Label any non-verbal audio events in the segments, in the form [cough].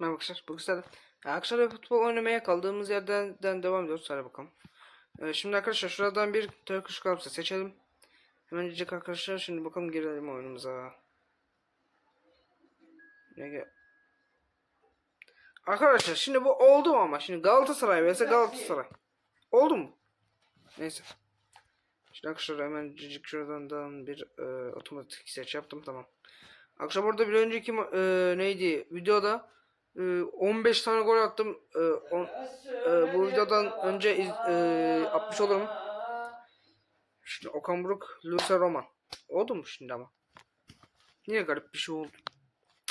Merhaba arkadaşlar. Bugün sizlerle arkadaşlar futbol oynamaya kaldığımız yerden den devam ediyoruz. Hadi bakalım. Ee, şimdi arkadaşlar şuradan bir Turkish Clubs'ı seçelim. Hemencik arkadaşlar şimdi bakalım girelim oyunumuza. Ne? Arkadaşlar şimdi bu oldu mu ama şimdi Galatasaray vs Galatasaray. Oldu mu? Neyse. Şimdi arkadaşlar hemen cicik şuradan da bir e, otomatik seç yaptım tamam. Akşam orada bir önceki e, neydi videoda 15 tane gol attım. E, on- e, bu videodan önce e, atmış olurum. Şimdi Okan Buruk, Luis Roman. Oldu mu şimdi ama? Niye garip bir şey oldu?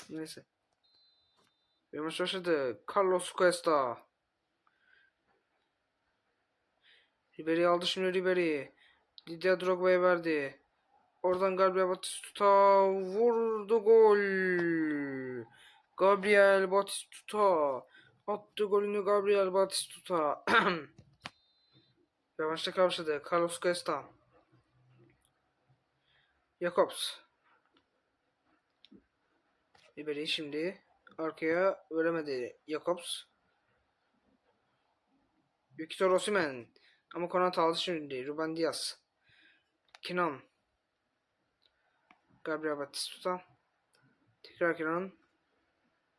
Neyse. Maç başladı. Carlos Cuesta. Ribery aldı şimdi Ribery. Didier Drogba'ya verdi. Oradan Gabriel Batistuta vurdu gol. Gabriel Batistuta attı golünü Gabriel Batistuta. [clears throat] Yavaşta karşıladı. Carlos Cuesta. Jakobs. Ribery şimdi arkaya veremedi. Jakobs. Victor Osimhen. Ama Konat aldı şimdi. Ruben Diaz. Kenan. Gabriel Batistuta. Tekrar Kenan.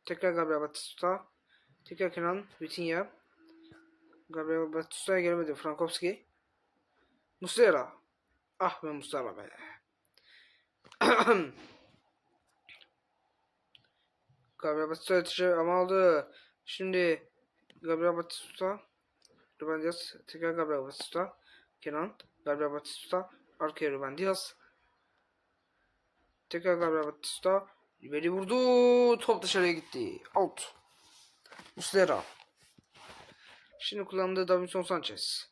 Tekrar Gabriel Batistuta. Tekrar Kenan. Vitinha. Gabriel Batistuta'ya gelmedi. Frankowski. Muslera. Ah be Muslera be. [clears throat] Gabriel Batistuta yetişir ama aldı. Şimdi Gabriel Batistuta. Ruben Diaz. Tekrar Gabriel Batistuta. Kenan. Gabriel Batistuta. Arkaya Ruben Diaz. Tekrar Gabriel Batista. Ribery vurdu. Top dışarıya gitti. Out. Muslera. Şimdi kullandığı Davinson Sanchez.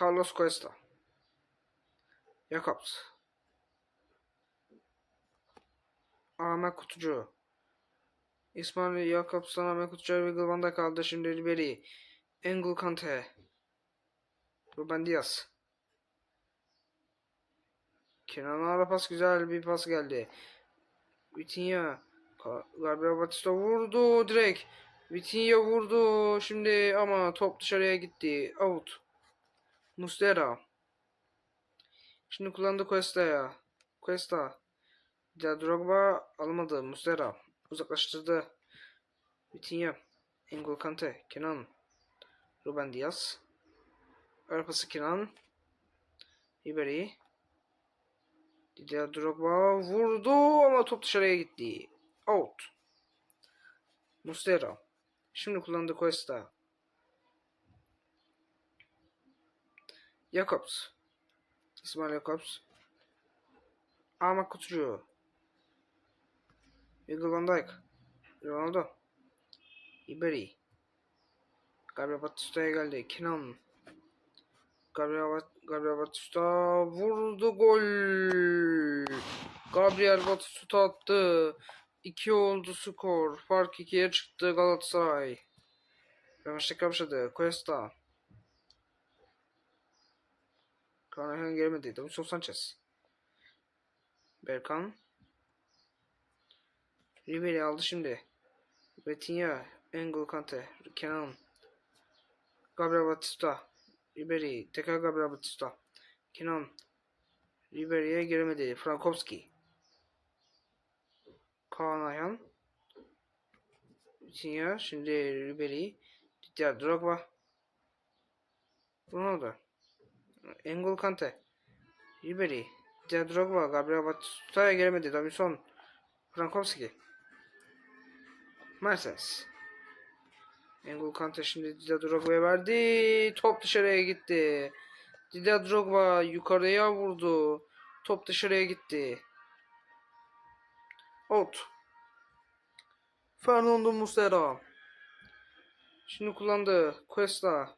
Carlos Cuesta. Jakobs. Ahmet Kutucu. İsmail Jakobs'tan Ahmet Kutucu'ya Virgil van Dijk kaldı. Şimdi Ribery. Engel Kante. Ruben Diaz. Kenan'a ara pas güzel bir pas geldi. Vitinha. Gabriel Batista vurdu direkt. Vitinha vurdu şimdi ama top dışarıya gitti. Out. Muslera. Şimdi kullandı Cuesta'ya. Cuesta. Diğer Drogba almadı. Muslera. Uzaklaştırdı. Vitinha. Engel Kante. Kenan. Ruben Diaz. Ara pası Kenan. Ribery. Didier Drogba vurdu ama top dışarıya gitti. Out. Muslera. Şimdi kullandı Cuesta. Jakobs. İsmail Jakobs. Ahmet Kutucu. Virgil van Dijk. Ronaldo. Ribery. Gabriel Batista'ya geldi. Kenan. Gabriel, Gabriel Batistuta vurdu gol. Gabriel Batistuta attı. 2 oldu skor. Fark 2'ye çıktı Galatasaray. Yavaşlık başladı. Cuesta. Kanahan gelmedi. Davinson Sanchez. Berkan. Ribery aldı şimdi. Vitinha. Engel Kante. Kenan. Gabriel Batistuta. Ribery. Tekrar Gabriel Batista. Kenan. Ribery'e giremedi. Frankowski. Kaan Ayhan. Vitinha. Şimdi Ribery. Diğer Drogba. Ronaldo. Engel Kante. Ribery. Diğer Drogba. Gabriel Batista'ya giremedi. Davinson. Frankowski. Mertens. Engul Kante şimdi Didier Drogba'ya verdi. Top dışarıya gitti. Didier Drogba yukarıya vurdu. Top dışarıya gitti. Out. Fernando Muslera. Şimdi kullandı. Cuesta.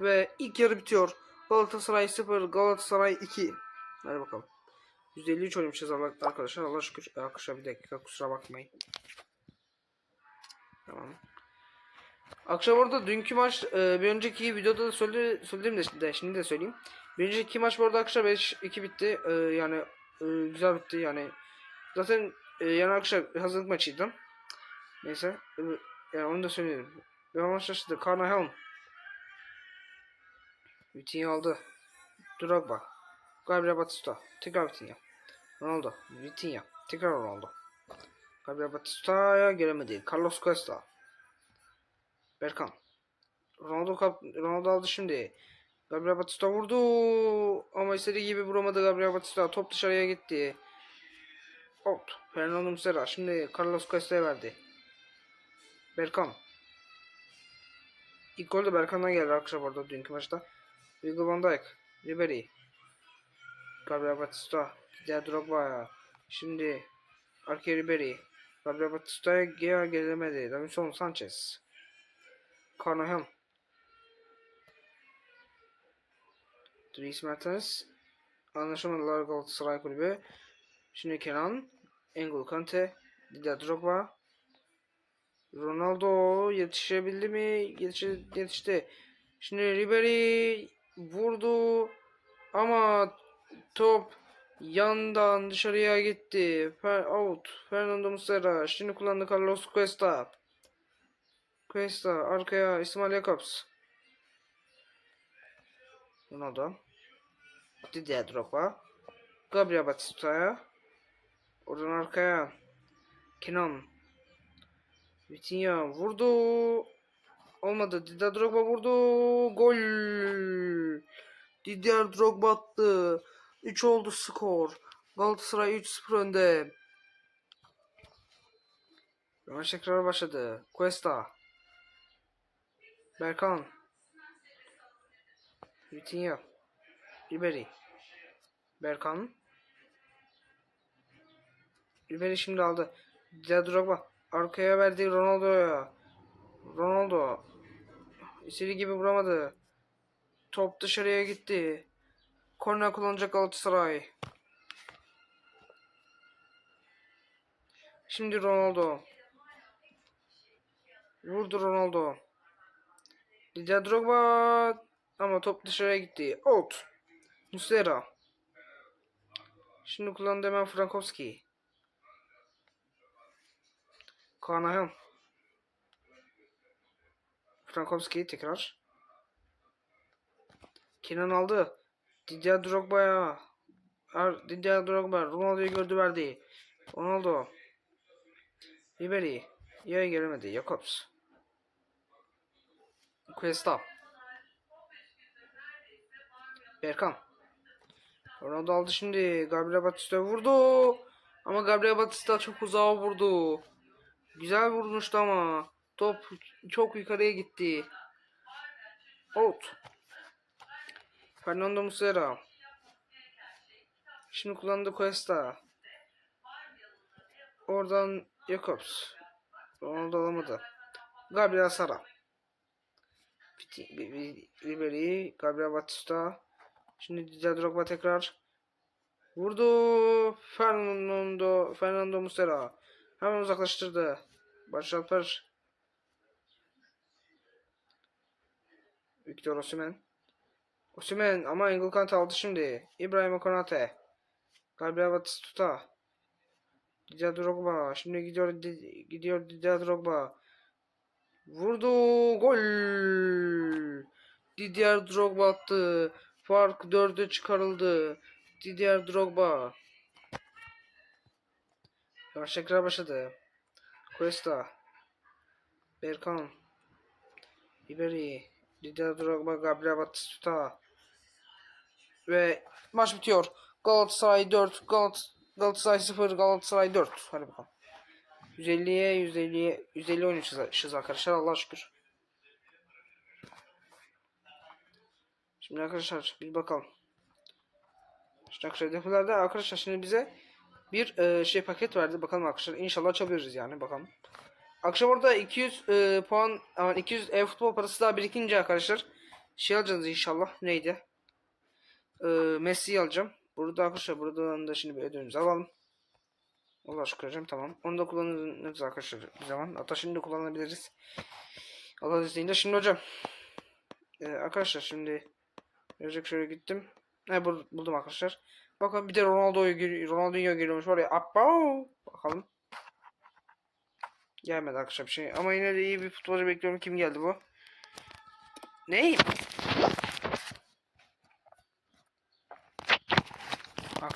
Ve ilk yarı bitiyor. Galatasaray 0, Galatasaray 2. Hadi bakalım. 153 oynamışız arkadaşlar. Allah şükür. Arkadaşlar bir dakika kusura bakmayın. Tamam. Akşam orada dünkü maç e, bir önceki videoda da söyle, söyledim de, de şimdi de söyleyeyim. Bir önceki maç bu arada akşam 5-2 bitti. E, yani e, güzel bitti yani. Zaten e, yarın akşam hazırlık maçıydı. Neyse. e, yani onu da söyleyelim. Ama şaşırdı. Karna Helm. Vitinha aldı. Drogba. Gabriel Batista. Tekrar Vitinha. Ronaldo. Vitinha. Tekrar Ronaldo. Gabriel Batista'ya gelemedi. Carlos Cuesta. Berkan. Ronaldo kap Ronaldo aldı şimdi. Gabriel Batista vurdu. Ama istediği gibi vuramadı Gabriel Batista. Top dışarıya gitti. Out. Fernando Muslera. Şimdi Carlos Cuesta'ya verdi. Berkan. İlk gol de Berkan'dan geldi arkadaşlar bu arada dünkü maçta. Virgil van Dijk. Ribery. Gabriel Batista. Diğer Drogba. Şimdi Arke Ribery. Gabriel Batista'ya gel gelemedi. Davinson Sanchez. Carnahan. Dries Mertens. Anlaşamadılar Galatasaray kulübü. Şimdi Kenan. Engul Kante. Didier Drogba. Ronaldo yetişebildi mi? Yetişti. yetişti. Şimdi Ribery vurdu. Ama top yandan dışarıya gitti. Out. Fernando Muslera. Şimdi kullandı Carlos Cuesta. Cuesta arkaya İsmail Jakobs. Ronaldo. Didier Drogba. Gabriel Batista'ya. Oradan arkaya. Kenan. Vitinha vurdu. Olmadı. Didier Drogba vurdu. Gol. Didier Drogba attı. 3 oldu skor. Galatasaray 3-0 önde. Maç tekrar başladı. Cuesta. Berkan. Vitinha. Ribery. Berkan. Ribery şimdi aldı. Didier Drogba. Arkaya verdi Ronaldo'ya. Ronaldo. İstediği gibi vuramadı. Top dışarıya gitti. Korner kullanacak Galatasaray. Şimdi Ronaldo. Vurdu Ronaldo. Didier Drogba ama top dışarıya gitti. Out. Muslera. Şimdi kullandı hemen Frankowski. Kanahan. Frankowski tekrar. Kenan aldı. Didier Drogba'ya. Er, Didier Drogba. Ronaldo'yu gördü verdi. Ronaldo. Ribery. Yaya gelemedi. Cuesta. Berkan. Ronaldo aldı şimdi. Gabriel Batista vurdu. Ama Gabriel Batista çok uzağa vurdu. Güzel vurmuştu ama. Top çok yukarıya gitti. Out. Fernando Muslera. Şimdi kullandı Cuesta. Oradan Jakobs. Ronaldo alamadı. Gabriel Sara. Ribery, Gabriel Batista. Şimdi Didier Drogba tekrar. Vurdu. Fernando Fernando Muslera. Hemen uzaklaştırdı. Barış Alper. Victor Osimhen. Osimhen ama Engel Kant aldı şimdi. İbrahim Konate. Gabriel Batistuta. Didier Drogba. Şimdi gidiyor Di- gidiyor Didier Drogba. Vurdu. Gol. Didier Drogba attı. Fark 4'e çıkarıldı. Didier Drogba. Yavaş tekrar başladı. Cuesta. Berkan. Ribery. Didier Drogba, Gabriel Batistuta. Ve maç bitiyor. Galatasaray 4, Galat Galatasaray 0, Galatasaray 4. Hadi bakalım. 150'ye 150'ye 150 oynamışız arkadaşlar Allah'a şükür. Şimdi arkadaşlar bir bakalım. Şimdi arkadaşlar hedeflerde arkadaşlar şimdi bize bir e, şey paket verdi. Bakalım arkadaşlar inşallah açabiliriz yani bakalım. Akşam orada 200 e, puan aman 200 e futbol parası daha birikince arkadaşlar şey alacağız inşallah. Neydi? E, Messi'yi alacağım. Burada arkadaşlar buradan da şimdi bir ödülümüzü alalım. Allah hocam tamam. Onu da kullanırız arkadaşlar bir zaman. Hatta şimdi kullanabiliriz. Allah izniyle. Şimdi hocam. E, arkadaşlar şimdi Gelecek şöyle gittim. Ne bul- buldum arkadaşlar. Bakın bir de Ronaldo'yu Ronaldinho geliyormuş var ya. Abba! Bakalım. Gelmedi arkadaşlar bir şey. Ama yine de iyi bir futbolcu bekliyorum. Kim geldi bu? Ne?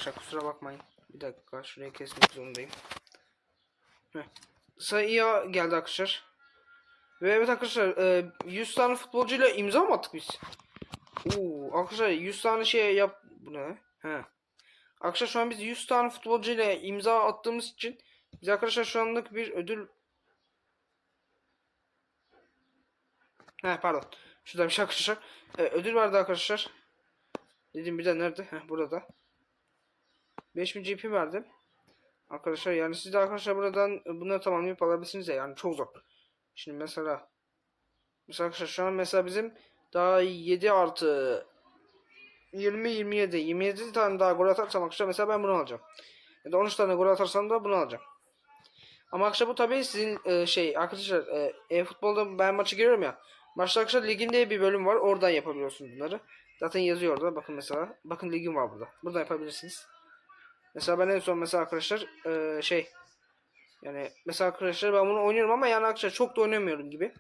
Arkadaşlar kusura bakmayın. Bir dakika şurayı kesmek zorundayım. Sayıya geldi arkadaşlar. Ve evet arkadaşlar e, 100 tane futbolcuyla imza mı attık biz? Oo, arkadaşlar 100 tane şey yap... Bu ne? He. Arkadaşlar şu an biz 100 tane futbolcuyla imza attığımız için biz arkadaşlar şu anlık bir ödül He pardon. Şurada bir şey arkadaşlar. Ee, ödül vardı arkadaşlar. Dedim bir de nerede? Heh, burada. 5000 GP verdim. Arkadaşlar yani siz de arkadaşlar buradan bunu tamamlayıp alabilirsiniz ya yani çok zor. Şimdi mesela mesela arkadaşlar şu an mesela bizim daha 7 artı 20 27 27 tane daha gol atarsam arkadaşlar mesela ben bunu alacağım. Ya da 13 tane gol atarsam da bunu alacağım. Ama arkadaşlar bu tabii sizin e, şey arkadaşlar e, e-futbolda ben maçı giriyorum ya. Maçta arkadaşlar liginde bir bölüm var. Oradan yapabiliyorsunuz bunları. Zaten yazıyor orada. Bakın mesela. Bakın ligim var burada. Buradan yapabilirsiniz. Mesela ben en son mesela arkadaşlar e, şey yani mesela arkadaşlar ben bunu oynuyorum ama yani arkadaşlar çok da oynamıyorum gibi.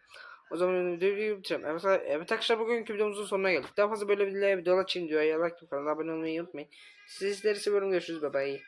O zaman videoyu bitireceğim. Evet, evet arkadaşlar bugünkü videomuzun sonuna geldik. Daha fazla böyle videolar için diyor. Ya like kanalına abone olmayı unutmayın. Sizleri seviyorum. Görüşürüz. Bye bye.